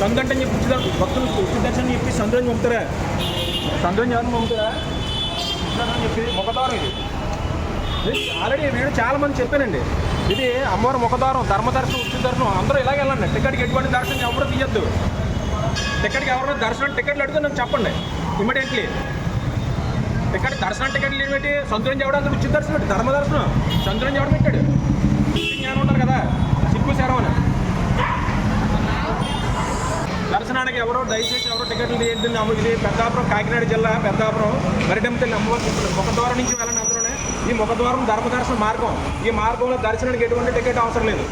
చేస్తున్నారు సందు చెప్పి భక్తులు దర్శనం చెప్పి సందులోంచి పంపుతారా సందులోంచి ఎవరిని పంపుతారా ఉచిత చెప్పి ముఖద్వారం ఇది ఆల్రెడీ నేను చాలా మంది చెప్పానండి ఇది అమ్మవారి ముఖద్వారం ధర్మదర్శనం ఉచిత దర్శనం అందరూ ఇలాగే వెళ్ళండి టికెట్కి ఎటువంటి దర్శనం ఎవరు తీయద్దు టికెట్కి ఎవరైనా దర్శనం టికెట్లు అడిగితే నాకు చెప్పండి ఇమీడియట్లీ టికెట్ దర్శనం టికెట్లు ఏమిటి సొంతం చేయడం ఉచిత దర్శనం పెట్టి ధర్మ దర్శనం చేయడం పెట్టాడు జ్ఞానం ఉంటారు కదా సిగ్గు శరవణ దర్శనానికి ఎవరో దయచేసి ఎవరో టికెట్లు తీయద్దు అమ్మ ఇది పెద్దాపురం కాకినాడ జిల్లా పెద్దాపురం మరిడెంతల్లి అమ్మవారి ముఖద్వారం నుంచి వెళ్ళండి అందులోనే. ఈ ముఖద్వారం ధర్మదర్శన మార్గం. ఈ మార్గంలో దర్శనానికి ఎటువంటి టికెట్ అవసరం లేదు.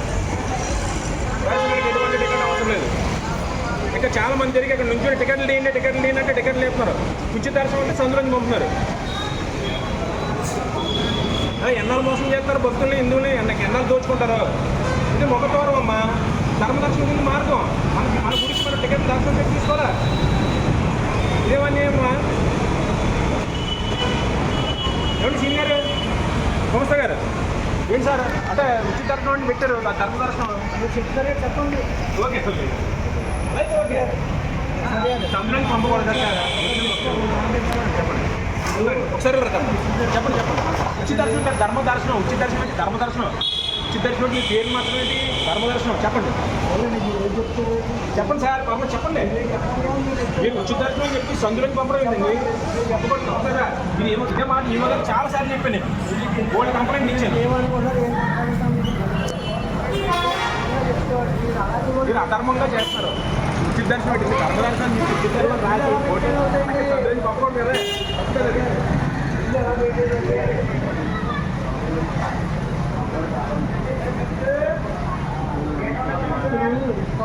దర్శనానికి ఎటువంటి టికెట్ అవసరం లేదు. ఇంకా చాలా మంది తిరిగి ఇక్కడ నుంచి టికెట్లు తీయండి టికెట్లు తీయండి టికెట్లు లేపుతున్నారు. ఉచిత దర్శనం అంటే సందులోంచి పంపుతున్నారు. ఎన్నాళ్ళు మోసం చేస్తారు భక్తుల్ని హిందువుల్ని? ఎన్న ఎన్నాళ్ళు దోచుకుంటారు? ఇది ముఖద్వారం అమ్మా. ధర్మదర్శనం మార్గం. మనకి మన గురించి టికెట్ దర్శనం పెట్టి తీసుకోవాలా ఇదేమన్నీ అమ్మా ఏమండి సీనియర్? నమస్తే గారు. ఏంటి సార్? అంటే ఉచిత దర్శనం అని పెట్టారు ఆ ధర్మ దర్శనం. మీరు చెప్తారే చెప్పండి. ఓకే అయితే ఓకే. సందులోకి పంపకూడదు సార్? చెప్పండి. ఒకసారి చెప్పండి చెప్పండి. ఉచిత దర్శనం ధర్మ దర్శనం ఉచిత దర్శనం ధర్మ దర్శనం. ఉచిత మీ పేరు మాత్రం ఏంటి? ధర్మ చెప్పండి. చెప్పండి సార్ బాబు చెప్పండి. మీరు ఉచిత అని చెప్పి సందులోకి పంపడం ఏంటండి? చెప్పకూడదు ఒకసారి మీరు ఏమో ఇదే మాట ఈ మొదలు చాలా సార్లు చెప్పాను. గోల్డ్ కంప్లైంట్ ఇచ్చాను. మీరు అధర్మంగా చేస్తారు ఉచిత దర్శనం పెట్టి మీరు ధర్మ దర్శనం చేసి కదా తప్పు కదా అది. ఇక్కడ ఏంటంటే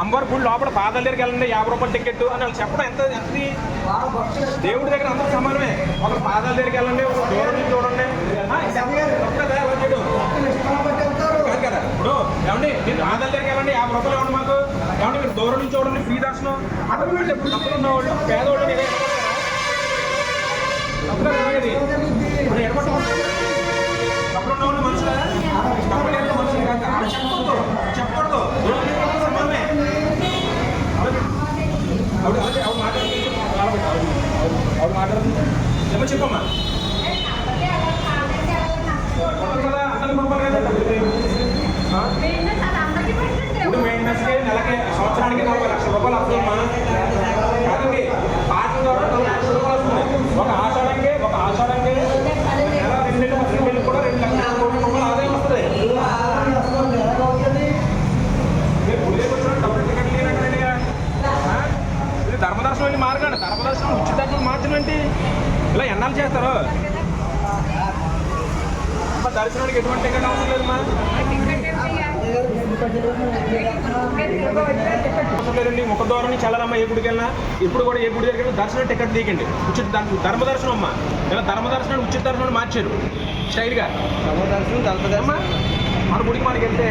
అంబర్ గుడి లోపల పాదాల దగ్గరికి వెళ్ళండి యాభై రూపాయల టికెట్ అని వాళ్ళు చెప్పడం ఎంత ఎంత దేవుడి దగ్గర అందరూ సమానమే. ఒక పాదాల దగ్గరికి వెళ్ళండి ఒక దూరం నుంచి చూడండి. ఇప్పుడు ఏమండి మీరు పాదాల దగ్గరికి వెళ్ళండి యాభై రూపాయలు ఇవ్వండి మాకు. కాబట్టి మీరు దూరం నుంచి చూడండి. ఫ్రీ దర్శనం అతను మీరు వీళ్ళు డబ్బులు ఉన్నవాళ్ళు పేదవాళ్ళు డబ్బులు తప్పుగా ఇప్పుడు ఎడగొట్టకూడదు డబ్బులు ఉన్నవాళ్ళు మనుషులు? డబ్బులు లేని మనుషులు కాదు. అలా చెప్పకూడదు. చెప్పకూడదు. దూరం నుంచి చూడండి సమానమే ఆవిడ అదే ఆవిడ మాట్లాడుతుంది ఆవిడ మాట్లాడుతుంది ఏమో చెప్పమ్మా కొత్త కదా అందరికి పంపాలి కదా ఆ? ఇప్పుడు మెయింటెనెన్స్కి నెలకి సంవత్సరానికి నలభై లక్షల రూపాయలు వస్తుందమ్మా కాదండి పాటల ద్వారా నలభై లక్షల రూపాయలు వస్తుంది ఒక ఆషాఢంకి ఒక ఆషాఢంకి నెల రెండు నెలలు రెండు నెలలు కూడా రెండు లక్షల కోట్ల రూపాయలు ఆదాయం వస్తుంది మీరు గుడి దగ్గరికి వచ్చిన డబ్బులు టికెట్ లేనట్టు ఇది ధర్మదర్శనం వెళ్ళి మార్గండి ధర్మదర్శనం ఉచిత దర్శనం మార్చడం ఏంటి ఇలా ఎన్నాళ్ళు చేస్తారు. అమ్మ, దర్శనానికి ఎటువంటి టికెట్ అవసరం లేదమ్మా అవసరం లేదండి ముఖద్వారం నుంచి వెళ్ళాలమ్మా ఏ గుడికి వెళ్ళినా ఇప్పుడు కూడా ఏ గుడి వెళ్ళినా దర్శనం టికెట్ తీయకండి ఉచిత ధర్మ దర్శనం అమ్మా. ఇలా ధర్మ దర్శనాన్ని ఉచిత దర్శనం మార్చారు స్టైల్గా. అమ్మా మన గుడికి మనకి వెళ్తే?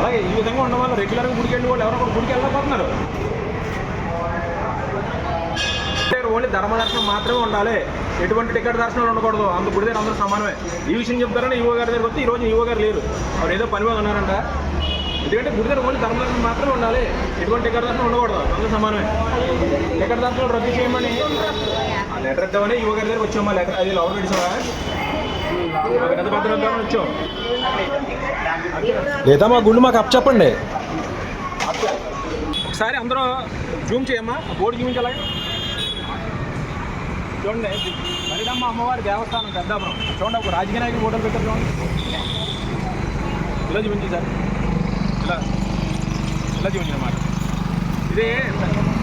అలాగే ఈ విధంగా ఉన్న వాళ్ళు రెగ్యులర్గా గుడికి వెళ్ళి వాళ్ళు ఎవరో గుడికి వెళ్ళకపోతున్నారు ఓన్లీ ధర్మ దర్శనం మాత్రమే ఉండాలి. ఎటువంటి టికెట్ దర్శనాలు ఉండకూడదు. అందుకు గుడి దగ్గర అందరూ సమానమే. ఈ విషయం చెప్తారని యువ గారి దగ్గర వస్తే ఈరోజు యువ గారు లేరు. వారు ఏదో పనిగా ఉన్నారంట. ఎందుకంటే గుడి దగ్గర ఓన్లీ ధర్మ దర్శనం మాత్రమే ఉండాలి. ఎటువంటి టికెట్ దర్శనం ఉండకూడదు. అందరూ సమానమే. టికెట్ దర్శనం రద్దు చేయమని. ఆ లెటర్ ఇద్దామని యువ గారి దగ్గర వచ్చాము. లెటర్ అది లవర్ పెట్టావా లేదా మా గుండు మాకు అప్ చెప్పండి. ఒకసారి అందరూ జూమ్ చేయమ్మా. బోర్డు చూపించాలి? చూడండి మరిడమ్మ అమ్మవారి దేవస్థానం పెద్దాపురం. చూడండి ఒక రాజకీయ నాయకుడు ఫోటోలు పెట్టారు చూడండి. ఇలా చూపించు సార్. ఇలా. ఇలా చూపించనమాట ఇది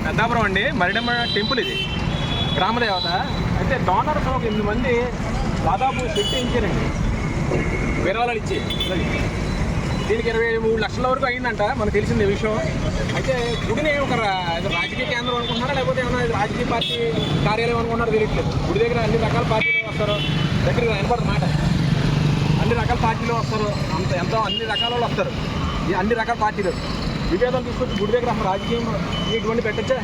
పెద్దాపురం అండి మరిడమ్మ టెంపుల్ ఇది. గ్రామదేవత అయితే డోనర్స్ ఒక ఎనిమిది మంది దాదాపు సెట్ ఇచ్చారండి విరాళాలు ఇచ్చి. ఇలా దీనికి ఇరవై మూడు లక్షల వరకు అయిందంట మనకు తెలిసింది విషయం. అయితే గుడిని ఒక రాజకీయ కేంద్రం అనుకుంటున్నారా? లేకపోతే ఏమైనా రాజకీయ పార్టీ కార్యాలయం అనుకున్నారో తెలియట్లేదు. గుడి దగ్గర అన్ని రకాల పార్టీలు వస్తారు. దగ్గర వినపడదు మాట. అన్ని రకాల పార్టీలు వస్తారు. అంత ఎంతో అన్ని రకాల వాళ్ళు వస్తారు. ఈ అన్ని రకాల పార్టీలు. విభేదాలు తీసుకొచ్చి గుడి దగ్గర రాజకీయం ఇటువంటి పెట్టచ్చా?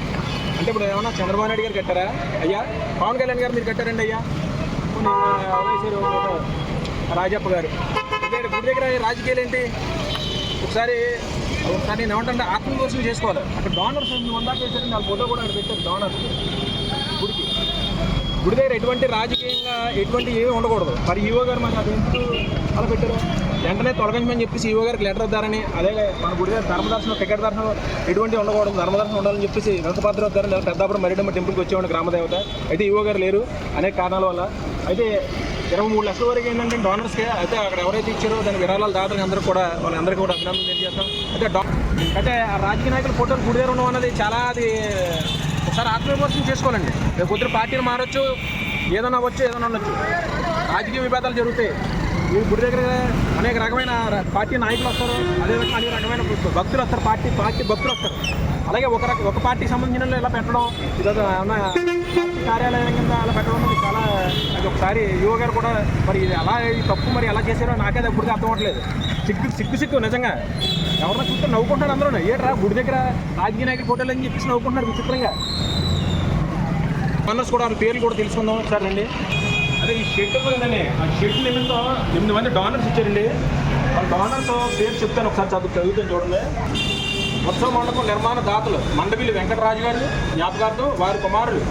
అంటే ఇప్పుడు ఏమన్నా చంద్రబాబు నాయుడు గారు కట్టారా? అయ్యా పవన్ కళ్యాణ్ గారు మీరు కట్టారండి అయ్యా. పోనీ మా రాజప్ప గారు. ఇక్కడ గుడి దగ్గర రాజకీయాలు ఏంటి? ఒకసారి ఒకసారి నేను ఏమంటే ఆత్మదోషం చేసుకోవాలి. అక్కడ డోనర్స్ వందా చేశారు నా ఫోటో కూడా అక్కడ పెట్టారు డోనర్స్ గుడికి. గుడి దగ్గర ఎటువంటి రాజకీయంగా ఎటువంటి ఏమీ ఉండకూడదు. మరి ఈవో గారు మరి అది ఎందుకు అలా పెట్టారు? వెంటనే తొలగించమని చెప్పేసి ఈవో గారికి లెటర్ ఇద్దారని అదే మన గుడి దగ్గర ధర్మదర్శనం టికెట్ దర్శనం ఎటువంటి ఉండకూడదు. ధర్మదర్శనం ఉండాలని చెప్పేసి వెంకటభద్ర వద్దారు లేదా పెద్దాపురం మరిడమ్మ టెంపుల్కి వచ్చేవాడు గ్రామదేవత. అయితే ఈవో గారు లేరు అనేక కారణాల వల్ల. అయితే ఇరవై మూడు లక్షల వరకు ఏంటంటే డోనర్స్కి అయితే అక్కడ ఎవరైతే ఇచ్చారో దాని విరాళాలు దాతలు అందరూ కూడా వాళ్ళందరికీ కూడా అభినందనలు తెలియజేస్తాం. అయితే డా అయితే ఆ రాజకీయ నాయకుల ఫోటోలు గుడి దగ్గర ఉండడం అనేది చాలా అది ఒకసారి ఆత్మవిమర్శనం చేసుకోవాలండి. రేపు పొద్దున పార్టీలు మారొచ్చు ఏదైనా అవ్వచ్చు ఏదైనా ఉండొచ్చు. రాజకీయ విభేదాలు జరుగుతాయి. ఈ గుడి దగ్గర అనేక రకమైన పార్టీ నాయకులు వస్తారు అదేవిధంగా అనేక రకమైన భక్తులు వస్తారు పార్టీ పార్టీ భక్తులు వస్తారు. అలాగే ఒక రక ఒక పార్టీకి సంబంధించిన ఇలా పెట్టడం ఇదొక పార్టీ కార్యాలయం కింద అలా పెట్టడం చాలా అది ఒకసారి యువ గారు కూడా మరి ఇది అలా ఈ తప్పు మరి ఎలా చేశారో నాకే అప్పటికి అర్థం అవ్వట్లేదు. సిగ్గు సిగ్గు సిగ్గు నిజంగా. ఎవరన్నా చూస్తే నవ్వుకుంటున్నారు అందరూ. ఏట్రా గుడి దగ్గర రాజకీయ నాయకుల ఫోటోలు అని చెప్పేసి నవ్వుకుంటున్నారు విచిత్రంగా. మనర్స్ కూడా వాళ్ళ పేర్లు కూడా తెలుసుకుందాం ఒకసారి అండి అదే ఈ షెడ్ ఉందండి ఆ షెడ్ నిమిత్తం ఎనిమిది మంది డోనర్స్ ఇచ్చారండి. వాళ్ళ డోనర్స్ పేరు చెప్తాను ఒకసారి చదువు చదువుతాను చూడండి. ఉత్సవ మండపం నిర్మాణ దాతలు మండవిల్లి వెంకటరాజు గారు జ్ఞాపకార్థం వారి కుమారులు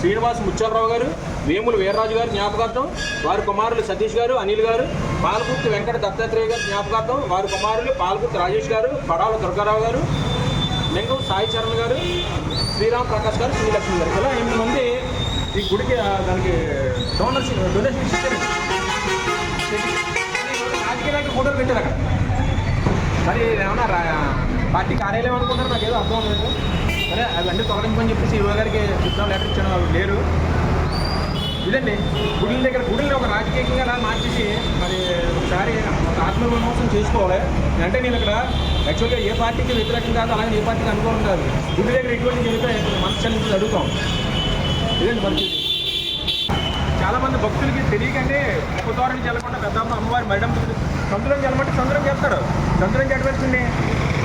శ్రీనివాస్ ముత్యాలరావు గారు వేములు వీర్రాజు గారు జ్ఞాపకార్థం వారి కుమారులు సతీష్ గారు అనిల్ గారు పాలకుర్తి వెంకట దత్తాత్రేయ గారు జ్ఞాపకార్థం వారి కుమారులు పాలకుర్తి రాజేష్ గారు పడాల దుర్గారావు గారు లింగం సాయి చరణ్ గారు శ్రీరామ్ ప్రకాష్ గారు శ్రీలక్ష్మి గారు. ఇలా ఎనిమిది మంది ఈ గుడికి దానికి డోనర్స్ డొనేషన్ ఇచ్చారు రాజకీయాలకి ఫోటోలు పెట్టారు అక్కడ. మరి ఏమన్నా పార్టీ కార్యాలయం అనుకుంటారు నాకు ఏదో అర్థం లేదు సరే అవన్నీ తొలగించమని చెప్పేసి యువ గారికి చెప్తాం లెటర్ ఇచ్చాను వాళ్ళు లేరు. ఇదండి. గుడిల దగ్గర గుడిని ఒక రాజకీయంగా అలా మార్చేసి మరి ఒకసారి ఆత్మవిమోసం చేసుకోవాలి. అంటే నేను ఇక్కడ యాక్చువల్గా ఏ పార్టీకి వ్యతిరేకం కాదు అలాగే ఏ పార్టీకి అనుకూలం కాదు. గుడి దగ్గర ఎటువంటి జరిగితే మనసు అడుగుతాం. ఇదండి పరిస్థితి. చాలామంది భక్తులకి తెలియకండి ఒక చల్లకుండా నుంచి వెళ్ళకుండా పెద్దమ్మ అమ్మవారి మరణం సంతులం వెళ్ళమంటే చంద్రం చేస్తారు సంతులం చేయవలసింది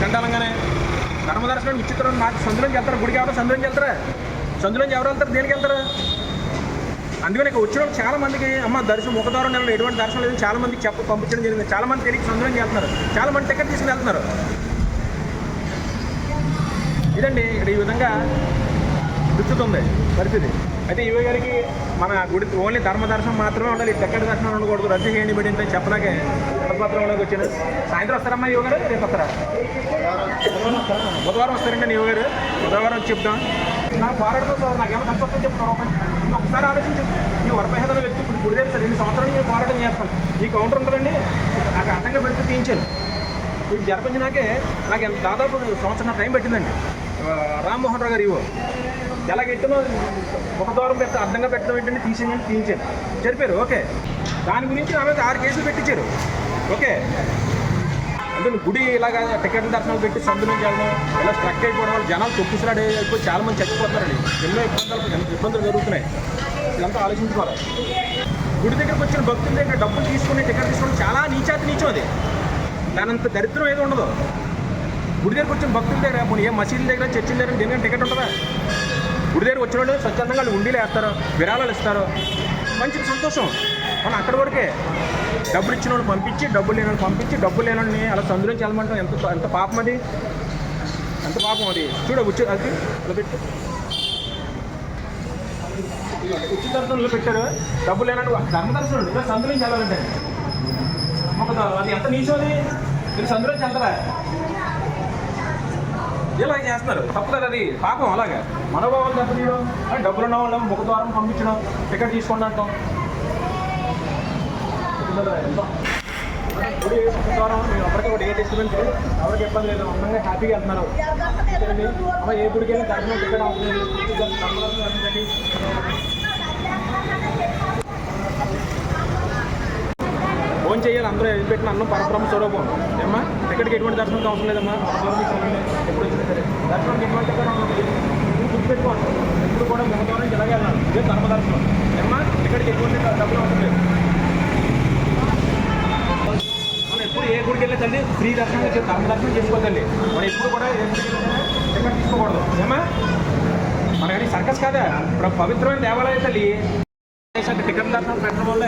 చండాలంగానే. ధర్మదర్శనం విచిత్రం నాకు సంతులం చేస్తారు గుడికి ఎవరో సంతులం చేస్తారా సంతులం ఎవరు వెళ్తారు? దేనికి వెళ్తారు? అందుకని ఇక్కడ వచ్చిన చాలా మందికి అమ్మ దర్శనం ఒక దారు నెలలో ఎటువంటి దర్శనం లేదు చాలా మందికి చెప్ప పంపించడం జరిగింది. చాలా మంది తెలియక సందులోకి వెళ్తున్నారు చాలా మంది టికెట్ తీసుకుని వెళ్తున్నారు. ఇదండి ఇక్కడ ఈ విధంగా దుచ్చుతుంది పరిస్థితి. అయితే యువ గారికి మన గుడి ఓన్లీ ధర్మ దర్శనం మాత్రమే ఉండాలి టికెట్ దర్శనం ఉండకూడదు రద్దు చేయండి బడి అని చెప్పడాకే పత్రంలోకి వచ్చాను. సాయంత్రం వస్తారమ్మా యువ గారు రేపు వస్తారా? బుధవారం వస్తారండి యువ గారు. బుధవారం చెప్తాం నాకు పోరాడుతూ సార్ నాకేమో కష్టం వస్తుందని చెప్తాను ఒకసారి ఆలోచించు. ఈ వరపహేదన వ్యక్తి ఇప్పుడు గుడి సార్ ఎన్ని సంవత్సరాలు నేను పోరాటం చేస్తాను? ఈ కౌంటర్ ఉంటుందండి. నాకు అడ్డంగా పెడితే తీయించాను ఇది జరిపించినాకే నాకు ఎంత దాదాపు సంవత్సరం టైం పెట్టిందండి. రామ్మోహన్ రావు గారు ఇవో ఎలా ఎత్తునో ఒక దూరం పెద్ద అడ్డంగా పెట్టడం ఏంటంటే తీసేయండి తీయించాను జరిపారు ఓకే. దాని గురించి నా మీద ఆరు కేసులు పెట్టించారు. ఓకే. అంటే గుడి ఇలాగా టికెట్ దర్శనాలు పెట్టి సందు నుంచి వెళ్ళడం ఇలా స్ట్రక్ అయిపోవడం వల్ల జనాలు తొక్కిసలాడే అయిపోయి చాలా మంది చచ్చిపోతున్నారండి. ఎన్నో ఇబ్బందులు ఇబ్బందులు జరుగుతున్నాయి. ఇదంతా ఆలోచించుకోవాలి. గుడి దగ్గరకు వచ్చిన భక్తుల దగ్గర డబ్బులు తీసుకుని టికెట్ తీసుకోవడం చాలా నీచాతి నీచం అది. దానంత దరిద్రం ఏది ఉండదు. గుడి దగ్గరకు వచ్చిన భక్తుల దగ్గర పోనీ ఏ మసీదుల దగ్గర చర్చిల దగ్గర దేని టికెట్ ఉంటుందా? గుడి దగ్గర వచ్చిన వాళ్ళు స్వచ్ఛందంగా వాళ్ళు ఉండీలు వేస్తారు విరాళాలు ఇస్తారు. మంచి సంతోషం. మనం అక్కడ వరకే డబ్బులు ఇచ్చిన వాళ్ళు పంపించి డబ్బులు లేని వాళ్ళు పంపించి డబ్బులు లేని వాళ్ళని అలా సందులోంచి వెళ్ళమంటాం ఎంత ఎంత పాపం అది? ఎంత పాపం అది? చూడ ఉచ్చు అది అలా పెట్టు. ఉచిత దర్శనంలో పెట్టారు. డబ్బులు లేనట్టు ధర్మదర్శనం ఇలా సందులోంచి వెళ్ళాలంటే ఒక అది ఎంత నీచోది మీరు సందులోంచి వెళ్తారా ఇలా చేస్తున్నారు. తప్పు కదా అది. పాపం అలాగా. మనోభావాలు దెబ్బతీయడం ఆ డబ్బులు ఉన్న వాళ్ళం ముఖ ద్వారం పంపించడం టికెట్ తీసుకోండి అంటాం. గుడి ముఖ మేము ఒకటి ఏ డిస్టర్బెన్స్ ఎవరికి ఇబ్బంది లేదు హ్యాపీగా వెళ్తున్నారు అమ్మ ఏ గుడికి దర్శనం టికెట్ అవుతుంది ఫోన్ చేయాలి అందరూ వెళ్ళి పెట్టిన అన్నం పరబ్రహ్మ స్వరూపం. ఏమ్మా టికెట్కి ఎటువంటి దర్శనం అవసరం లేదమ్మా? ఎప్పుడు వచ్చినా సరే. దర్శనం ఎటువంటి గుర్తు ఉంటుంది ఇది గుర్తుపెట్టుకోండి ఎప్పుడు కూడా ముఖం ఇలాగే వెళ్ళాలి. ఇదే ధర్మదర్శనం. ఏమ్మా టికెట్కి ఎటువంటి డబ్బులు అవసరం లేదు మనం ఎప్పుడు ఏ గుడికి వెళ్ళే తల్లి ఫ్రీ దర్శనం చేసి దర్శనం చేసుకోవద్దండి మనం ఎప్పుడు కూడా ఏ టికెట్ తీసుకోకూడదు. ఏమా మనకని సర్కస్ కాదా? ఇప్పుడు పవిత్రమైన దేవాలయం తల్లి. టికెట్ దర్శనం పెట్టడం వల్ల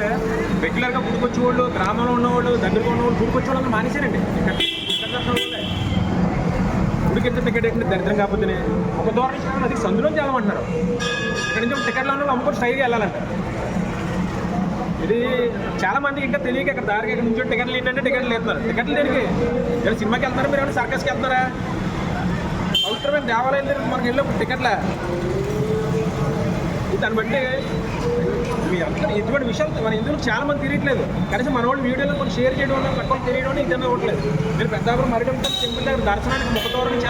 రెగ్యులర్గా గుడికొచ్చే వాళ్ళు గ్రామంలో ఉన్నవాళ్ళు దగ్గరగా ఉన్నవాళ్ళు గుడికొచ్చే వాళ్ళని మానేశారండి టికెట్ దర్శనం వల్లే. గుడికి ఎంత టికెట్ ఎక్కడ దరిద్రం కాకపోతేనే. ఒక దూరం అది సందులో చేయాలంటున్నారు ఇక్కడ నుంచి టికెట్లు టికెట్లో అమ్ముకొని స్ట్రైట్గా వెళ్ళాలంటారు ఇది చాలా మందికి ఇంకా తెలియక ఇక్కడ దారికి ఇక్కడ నుంచి టికెట్లు ఏంటంటే టికెట్లు లేతున్నారు టికెట్లు దేనికి? ఇక్కడ సినిమాకి వెళ్తారా మీరు ఏమైనా సర్కస్కి వెళ్తారా? అవసరమైన దేవాలయం దగ్గర మనకి వెళ్ళినప్పుడు టికెట్లే? దాన్ని బట్టి మీ ఎటువంటి విషయాలు మన ఇందులో చాలా మంది తిరగట్లేదు కనీసం మన వాళ్ళు వీడియోలో కొన్ని షేర్ చేయడం వల్ల పట్టుకొని తెలియడం వల్ల ఇదన్నా అవ్వట్లేదు. మీరు పెద్దాపురం మరిడం సింపుల్ దగ్గర దర్శనానికి ముఖ దూరం నుంచి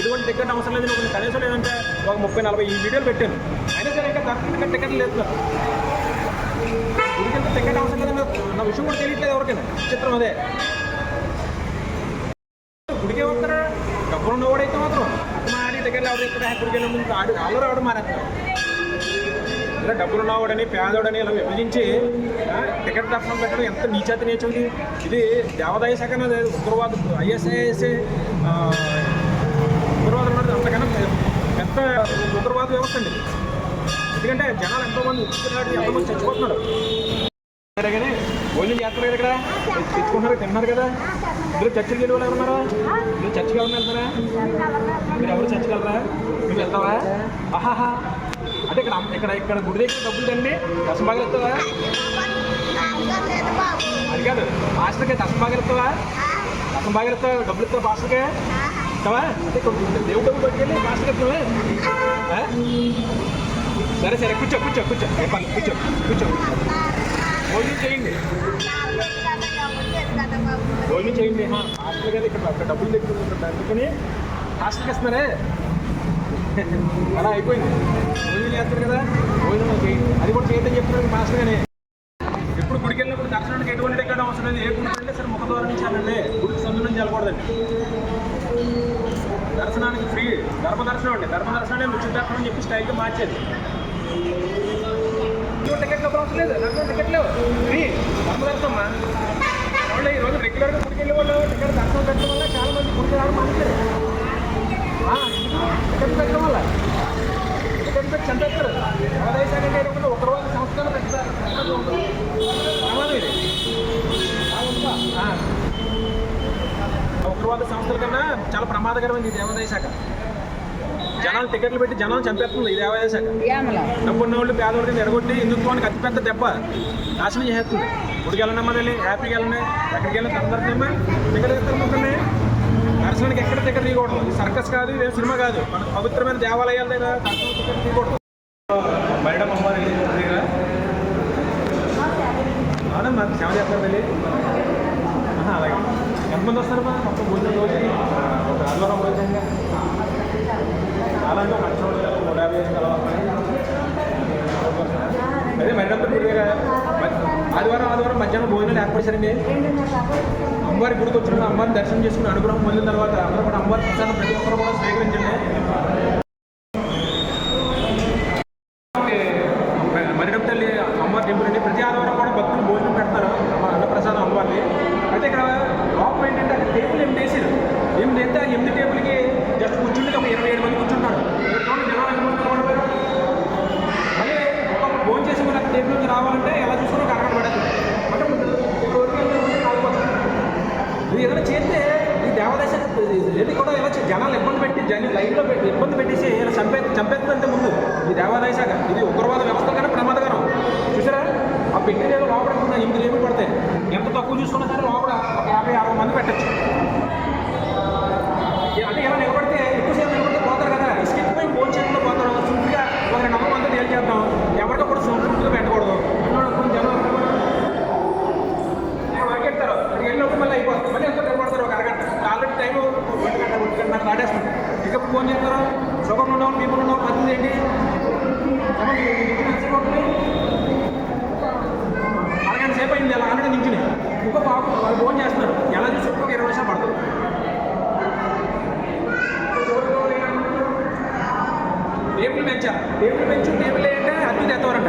ఎటువంటి టికెట్ అవసరం లేదు. ఒక కనీసం లేదంటే ఒక ముప్పై నలభై ఈ వీడియోలు పెట్టాను. అయినా సరే ఇంకా దర్శనం టికెట్ లేదు టికెట్ అన్న నా విషయం కూడా తెలియట్లేదు ఎవరికైనా చిత్రం అదే గుడికి వస్తారా? డబ్బులు ఉన్నవాడైతే మాత్రం. మా ఆడి టికెట్ ఎవరు ఇక్కడ గుడికి వెళ్ళే ముందు ఆడి వాళ్ళు రావడం మానేస్తారు ఇలా డబ్బులు ఉన్నవాడని పేదోడని ఇలా విభజించి టికెట్ దర్శనం పెట్టడం ఎంత నీచేత నేర్చుంది ఇది? దేవాదాయ శాఖ అన్నది ఉగ్రవాద ఐఎస్ఐఎస్ఏ ఉగ్రవాదం అన్నది అంతకన్నా పెద్ద ఉగ్రవాద వ్యవస్థ అండి ఎందుకంటే జనాలు ఎంతోమంది ఉచితనాడు ఎంతోమంది చచ్చిపోతున్నాడు సరే కానీ భోజనం చేస్తారు కదా ఇక్కడ తెచ్చుకుంటున్నారు తిన్నారు కదా. మీరు చర్చికి వెళ్ళి వాళ్ళు ఎవరున్నారా మీరు చర్చికి ఎవరిని వెళ్తారా మీరు ఎవరు చర్చికి వెళ్ళరా? మీరు వెళ్తావా? ఆహాహా. అంటే ఇక్కడ ఇక్కడ ఇక్కడ గుడి దగ్గర డబ్బులు తండి దశభాగాలు ఇస్తావా? అది కాదు. మాస్టర్కి దశభాగాలు ఇస్తావా? దశభాగాలు ఇస్తావా? డబ్బులు ఇస్తావా మాస్టర్కి ఇస్తావా? అంటే దేవుడు డబ్బులు పట్టుకెళ్ళి మాస్టర్కి ఇస్తావా సరే సరే. కూర్చో కూర్చో కూర్చో. కూర్చో కూర్చో. భోజనం చేయండి. భోజనం చేయండి. హాస్టల్ కదా ఇక్కడ అక్కడ డబ్బులు తెచ్చుకుంటుంది అందుకని హాస్టల్కి వస్తున్నారే అలా అయిపోయింది. భోజనం చేస్తారు కదా భోజనం చేయండి. అది కూడా చేయొద్దని చెప్తున్నాడు మాస్టర్ గానే ఎప్పుడు గుడికి వెళ్ళినప్పుడు దర్శనానికి ఎటువంటి ఎక్కడ అవసరం లేదు. ఏ గుడికి వెళ్ళి సరే ముఖద్వారం నుంచి వెళ్ళండి గుడికి సందు నుంచి వెళ్ళకూడదండి దర్శనానికి ఫ్రీ ధర్మ దర్శనం అండి. ధర్మ దర్శనం ఉచిత దర్శనం అని చెప్పి స్టైల్గా మార్చేది. టికెట్లు అవసరం లేదు. నాకు టికెట్ లేవు. ఫ్రీ ధర్మ దర్శనం అమ్మా కాబట్టి ఈ రెగ్యులర్గా గుడికి వెళ్ళే వాళ్ళు టికెట్ దర్శనం పెట్టడం వల్ల చాలా మంది గుడికి రావడం మానేశారు. టికెట్ పెట్టడం వల్ల. టికెట్ పెట్టి చంపేస్తారు. దేశానికి లేకుండా ఒక రోజు సంస్థలు పెడతారు ఉగ్రవాద సంస్థల కన్నా చాలా ప్రమాదకరమైంది దేవాదాయ శాఖ. జనాలు టికెట్లు పెట్టి జనాలు చంపేస్తుంది ఇది దేవాదాయ శాఖ డబ్బున్న వాళ్ళు పేదవాళ్ళకి ఎడగొట్టి హిందుత్వానికి అతిపెద్ద దెబ్బ నాశనం చేస్తుంది గుడికి వెళ్ళనమ్మా మళ్ళీ హ్యాపీకి వెళ్ళండి ఎక్కడికి వెళ్ళిన తొందరమ్మా టికెట్ ఎత్తారనుకున్నాయి దర్శనానికి ఎక్కడ టికెట్ తీయకూడదు. ఇది సర్కస్ కాదు ఇదే సినిమా కాదు. మన పవిత్రమైన దేవాలయాల దగ్గర దర్శనం టికెట్ తీయకూడదు బయట అమ్మవారి దగ్గర అవునా మాకు సేవ చేస్తారు తల్లి ఆహా, అలాగే ఎంతమంది వస్తారు మా మొత్తం భోజనం రోజు ఒక ఆదివారం రోజు చాలా అంటే ఒక లక్ష రోజులు కదా, నూట యాభై ఐదు కలవాలి అదే మరినంత ఆదివారం ఆదివారం మధ్యాహ్నం భోజనాలు ఏర్పాటు చేయండి అమ్మవారి గుడికి వచ్చిన అమ్మవారిని దర్శనం చేసుకుని అనుగ్రహం పొందిన తర్వాత అందరూ కూడా అమ్మవారి ప్రసాదం ప్రతి ఒక్కరు కూడా స్వీకరించండి మరిడం తల్లి అమ్మవారి టెంపుల్ అండి ప్రతి ఆదివారం కూడా భక్తులు భోజనం పెడతారు అమ్మ అన్నప్రసాదం అమ్మవారిని అయితే ఇక్కడ లోపం ఏంటంటే అక్కడ టేబుల్ ఎనిమిది వేసారు ఎనిమిది అయితే ఆ ఎనిమిది టేబుల్కి జస్ట్ కూర్చుంటే ఒక ఇరవై ఏడు మంది కూర్చుంటారు చూడండి జనాలు ఎంతమంది నిలబడిపోయారు. మళ్ళీ ఒక భోజనం చేసి నుంచి రావాలంటే ఎలా చూసుకుని ఒక అరగంట అంటే ఇక్కడ ఏదైనా చేస్తే ఈ దేవదేశ ఏది కూడా ఇలా జనాలు ఇబ్బంది పెట్టి జనం లైన్లో పెట్టి ఇబ్బంది పెట్టేసి ఇలా చంపే చంపేస్తుందంటే ముందు ఈ దేవాదాయ శాఖ ఇది ఉగ్రవాద వ్యవస్థ కన్నా ప్రమాదకరం. చూసారా? ఆ పెట్టి ఏదో లోపల ఎనిమిది రేపు పడతాయి ఎంత తక్కువ చూసుకున్నా సరే లోపల ఒక యాభై అరవై మంది పెట్టచ్చు అంటే ఇలా నిలబడితే ఎక్కువసేపు నిలబడితే పోతారు కదా ఇసుకెత్తిపోయి ఫోన్ చేయకుండా పోతారు సింపుల్గా ఒక రెండు వందల మంది డీల్ చేద్దాం ఎవరికప్పుడు సింపుల్గా పెట్టకూడదు కొంచెం జనం పరిగెడతారు అక్కడికి వెళ్ళినప్పుడు మళ్ళీ అయిపోతుంది మళ్ళీ ఎంత నిలబడతారు ఒక అరగంట ఆల్రెడీ టైం ఒంటి గంట ఒంటి గంట నాకు దాటేస్తుంది ఇక ఫోన్ చేస్తారు సుఖం ఉండవు పీపుల్ ఉండవు పద్ధతి ఏంటి ఏమన్నా మీకు మీకు నచ్చకపోతే అరగంట సేపు అయింది అలా ఆల్రెడీ నించుని ఇంకో పెంచాలి టేబుల్ పెంచు టేబుల్ ఏంటంటే అద్దె తెస్తారంట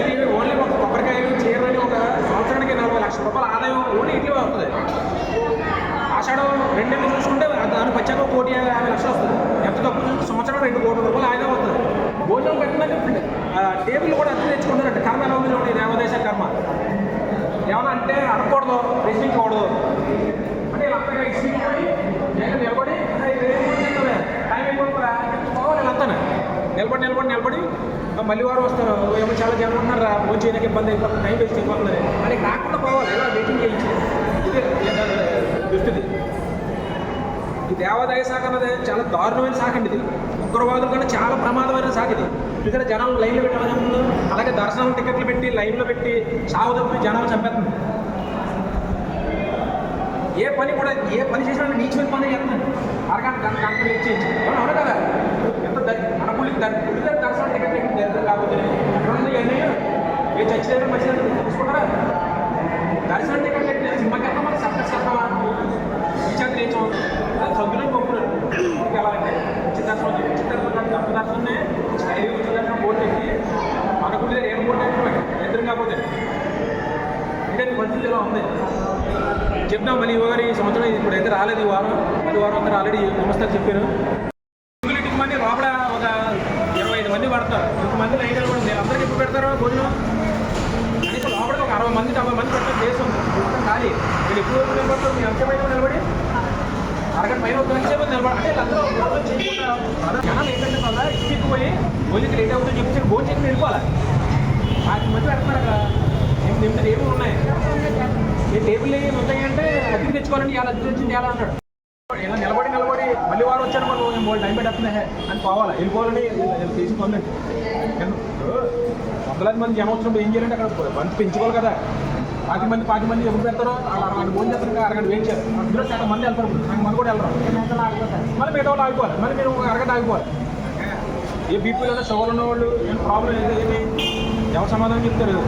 ఇది ఓన్లీ ఒక కొబ్బరికాయలు చీరలని ఒక సంవత్సరానికి నలభై లక్షల రూపాయల ఆదాయం ఓన్లీ ఇట్లే వస్తుంది ఆషాఢం రెండు నెలలు చూసుకుంటే దాని పచ్చగా కోటి యాభై లక్షలు వస్తుంది. ఎంత తక్కువ సంవత్సరం రెండు కోట్ల రూపాయలు ఆదాయం అవుతుంది. భోజనం పెట్టినాక టేబుల్ కూడా అద్దె తెచ్చుకుంటారంటే కర్మ ఎలా ఉంది చూడండి దేవదేశ కర్మ. ఏమన్నా అంటే అనకూడదు ప్రశ్నించకూడదు. అంటే ఇలా అంతగా ఇసుకుపోయి నిలబడి టైం అయిపోతుందా పోవాలి నిలబడి నిలబడి నిలబడి మళ్ళీ వారు వస్తారు. ఏమో చాలా జనం ఉన్నారా ఫోన్ ఇబ్బంది అయిపోతుంది టైం వేస్ట్ అయిపోతుంది. అని రాకుండా పోవాలి ఇలా వెయిటింగ్ చేయించి ఇది దుస్థితి ఈ దేవాదాయ శాఖ అన్నది చాలా దారుణమైన శాఖ అండి ఇది. ఉగ్రవాదుల కన్నా చాలా ప్రమాదమైన శాఖ ఇది. ఇక్కడ జనాలు లైన్లో పెట్టాలని ముందు అలాగే దర్శనం టికెట్లు పెట్టి లైన్లో పెట్టి సాగు తప్పి జనాలు చంపేస్తుంది ఏ పని కూడా ఏ పని చేసినా నీచమైన పని చేస్తున్నాడు అరగంట గంట గంట వెయిట్ చేయించి అవును కదా. ఎంత మన గుళ్ళకి ద- దగ్గర దర్శనం టికెట్ పెట్టి దరిద్రం కాకపోతే ఎక్కడ ఉంది ఏ చచ్చి దగ్గర మంచి దర్శనం టికెట్ పెట్టి సినిమాకి వెళ్తాం మన సర్కస్ వెళ్తామా ఈ చేత లేచాం సభ్యులను పంపుతారు ఊరికి వెళ్ళాలంటే చిత్తదర్శనం చిత్తదర్శనం దర్శనాన్ని స్టైల్ చిత్తదర్శనం బోర్డు ఎక్కి మన గుడి దగ్గర ఏం బోర్డు ఎక్కడమే ఎదురు కాకపోతే ఇదే పరిస్థితి ఇలా ఉంది. చెప్పినా మళ్ళీ ఇవ్వగారు ఈ సంవత్సరం ఇప్పుడైతే రాలేదు ఈ వారం. పది వారం అంతా ఆల్రెడీ నమస్తే చెప్పారు. ఇంటికి మంది లోపల ఒక ఇరవై ఐదు మంది పడతారు. ఇంత మంది లైటర్ కూడా ఉంది అందరికీ ఎప్పుడు పెడతారో భోజనం? కనీసం లోపల ఒక అరవై మంది డెబ్బై మంది పెట్టడం చేస్తాం మొత్తం ఖాళీ. మీరు ఎక్కువ మంది నిలబడతారు. మీరు ఎంతసేపు నిలబడి అరగంట పైన ఒక గంట నిలబడి అంటే వీళ్ళందరూ జనాలు ఏంటంటే వల్ల ఇసుకు పోయి భోజనకి లేట్ అవుతుందని చెప్పి భోజనం వెళ్ళిపోవాలి. వాటి మంది పెడతారు అక్కడ ఏం నిమిషం ఏమి ఉన్నాయి. ఈ టేబుల్ ఉంటాయంటే అద్దెకి తెచ్చుకోవాలండి ఇలా అద్దెకి తెచ్చింది ఎలా అన్నాడు. ఇలా నిలబడి నిలబడి మళ్ళీ వారు వచ్చారు మనం నేను వాళ్ళు టైం పెట్టేస్తున్నా అని పోవాలి. వెళ్ళిపోవాలని వీళ్ళు తీసి పనులండి వందలాది మంది జనం వచ్చినప్పుడు ఏం చేయాలంటే అక్కడ మంది పెంచుకోవాలి కదా. పాతి మంది పాతి మంది ఎప్పుడు పెడతారో అరగంట భోజనం చేస్తారు అరగంట వెయిట్ చేస్తారు అందులో చాలా మంది వెళ్తారు. సగం మంది కూడా వెళ్తారు. మళ్ళీ మిగతా వాళ్ళు ఆగిపోవాలి. మళ్ళీ మీరు అరగంట ఆగిపోవాలి. ఏ బీపీ లేదా షుగర్ ఉన్న వాళ్ళు ఏం ప్రాబ్లం ఏమి? ఎవరు సమాధానం చెప్తారు?